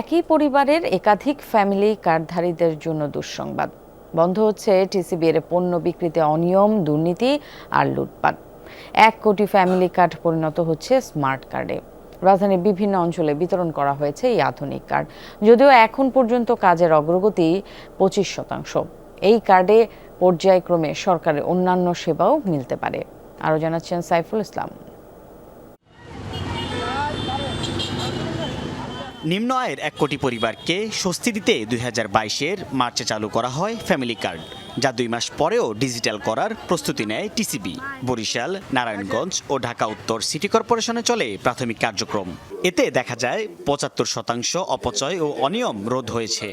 একই পরিবারের একাধিক ফ্যামিলি কার্ডধারীদের জন্য দুঃসংবাদ। বন্ধ হচ্ছে টিসিবির পণ্য বিক্রিতে অনিয়ম, দুর্নীতি আর লুটপাট। এক কোটি ফ্যামিলি কার্ড পরিণত হচ্ছে স্মার্ট কার্ডে রাজধানীর বিভিন্ন অঞ্চলে বিতরণ করা হয়েছে এই আধুনিক কার্ড যদিও এখন পর্যন্ত কাজের অগ্রগতি পঁচিশ শতাংশ। এই কার্ডে পর্যায়ক্রমে সরকারের অন্যান্য সেবাও মিলতে পারে। আরও জানাচ্ছেন সাইফুল ইসলাম। নিম্ন আয়ের এক কোটি পরিবারকে স্বস্তি দিতে দুই হাজার বাইশের মার্চে চালু করা হয় ফ্যামিলি কার্ড যা দুই মাস পরেও ডিজিটাল করার প্রস্তুতি নেয় টিসিবি বরিশাল নারায়ণগঞ্জ ও ঢাকা উত্তর সিটি কর্পোরেশনে চলে প্রাথমিক কার্যক্রম। এতে দেখা যায় পঁচাত্তর শতাংশ অপচয় ও অনিয়ম রোধ হয়েছে।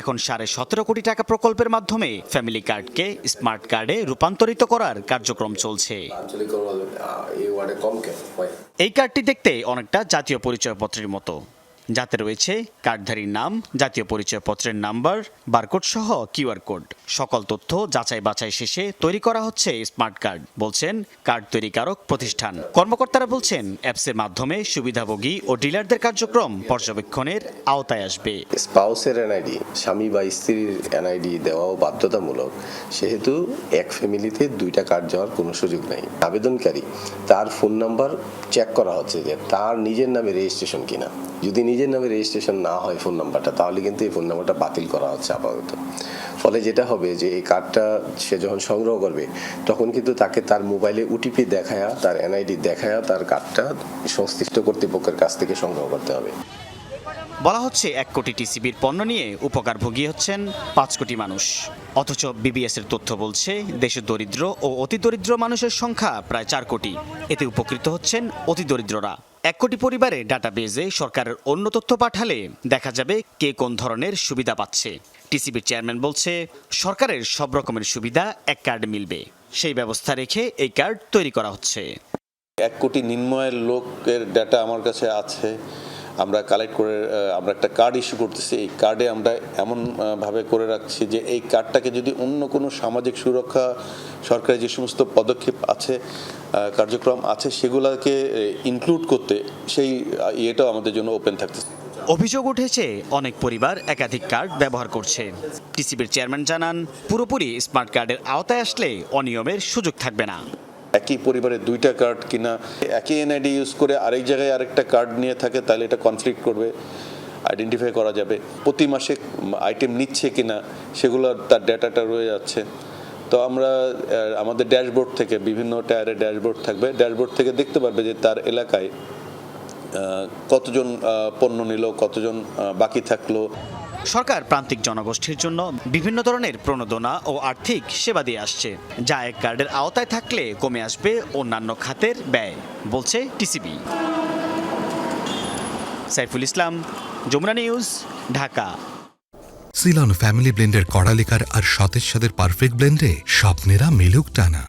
এখন সাড়ে সতেরো কোটি টাকা প্রকল্পের মাধ্যমে ফ্যামিলি কার্ডকে স্মার্ট কার্ডে রূপান্তরিত করার কার্যক্রম চলছে। এই কার্ডটি দেখতে অনেকটা জাতীয় পরিচয়পত্রের মতো। যাতে রয়েছে কার্ডধারীর নাম, জাতীয় পরিচয়পত্রের নাম্বার, বারকোড সহ কিউআর কোড। সকল তথ্য যাচাই বাছাই শেষে তৈরি করা হচ্ছে স্মার্ট কার্ড, বলছেন কার্ড তৈরিকারক প্রতিষ্ঠান। কর্মকর্তারা বলছেন, অ্যাপসের মাধ্যমে সুবিধাভোগী ও ডিলারদের কার্যক্রম পর্যবেক্ষণের আওতায় আসবে। স্পাউসের এনআইডি, স্বামী বা স্ত্রীর এনআইডি দেওয়াও বাধ্যতামূলক। সেহেতু এক ফ্যামিলিতে দুইটা কার্ড যাওয়ার কোনো সুযোগ নাই। আবেদনকারী তার ফোন নাম্বার চেক করা হচ্ছে যে তার নিজের নামে রেজিস্ট্রেশন কিনা। যদি নিজের নামে রেজিস্ট্রেশন না হয় ফোন নাম্বারটা তাহলে কিন্তু এই ফোন নাম্বারটা বাতিল করা হচ্ছে আপাতত। ফলে যেটা হবে যে এই কার্ডটা সে যখন সংগ্রহ করবে, তখন কিন্তু তাকে তার মোবাইলে ওটিপি দেখায়া, তার এনআইডি দেখায়া তার কার্ডটা সংশ্লিষ্ট কর্তৃপক্ষের কাছ থেকে সংগ্রহ করতে হবে। বলা হচ্ছে এক কোটি টিসিবির পণ্য নিয়ে উপকার ভোগী হচ্ছেন পাঁচ কোটি মানুষ। অথচ বিবিএস এর তথ্য বলছে দেশের দরিদ্র ও অতি দরিদ্র মানুষের সংখ্যা প্রায় চার কোটি। এতে উপকৃত হচ্ছেন অতি দরিদ্ররা। এক কোটি পরিবারে ডাটাবেজে সরকারের অন্য তথ্য পাঠালে দেখা যাবে কে কোন ধরনের সুবিধা পাচ্ছে। টিসিবির চেয়ারম্যান বলছে, সরকারের সব রকমের সুবিধা এক কার্ড মিলবে। সেই ব্যবস্থা রেখে এই কার্ড তৈরি করা হচ্ছে। এক কোটি নিম্নয়ের লোকের ডাটা আমার কাছে আছে। আমরা কালেক্ট করে আমরা একটা কার্ড ইস্যু করতেছি। এই কার্ডে আমরা এমন আহ, ভাবে করে রাখছি যে এই কার্ডটাকে যদি অন্য কোনো সামাজিক সুরক্ষা সরকারের যে সমস্ত পদক্ষেপ আছে কার্যক্রম আছে সেগুলোকে ইনক্লুড করতে সেই ইয়েটাও আমাদের জন্য ওপেন থাকতেছে। অভিযোগ উঠেছে অনেক পরিবার একাধিক কার্ড ব্যবহার করছে। টিসিবির চেয়ারম্যান জানান পুরোপুরি স্মার্ট কার্ডের আওতায় আসলে অনিয়মের সুযোগ থাকবে না। একই পরিবারে দুইটা কার্ড কিনা, একই এনআইডি ইউজ করে আরেক জায়গায় আরেকটা কার্ড নিয়ে থাকে, তাহলে এটা কনফ্লিক্ট করবে আইডেন্টিফাই করা যাবে, প্রতি মাসে আইটেম নিচ্ছে কিনা, সেগুলো তার ডেটাটা রয়ে যাচ্ছে। তো আমরা আমাদের ড্যাশবোর্ড থেকে, বিভিন্ন টায়ারে ড্যাশবোর্ড থাকবে ড্যাশবোর্ড থেকে দেখতে পারবে যে তার এলাকায় কতজন পণ্য নিল, কতজন বাকি থাকল। সরকার প্রান্তিক জনগোষ্ঠীর জন্য বিভিন্ন ধরনের প্রণোদনা ও আর্থিক সেবা দিয়ে আসছে। যা এক কার্ডের আওতায় থাকলে কমে আসবে অন্যান্য খাতের ব্যয়, বলছে TCB. Saiful Islam, Jamuna news, Dhaka. Ceylon family ব্লেন্ডের কড়ালিকার আর সতেজ সাদের পারফেক্ট ব্লেন্ডে স্বপ্নেরা মিলুক টানা।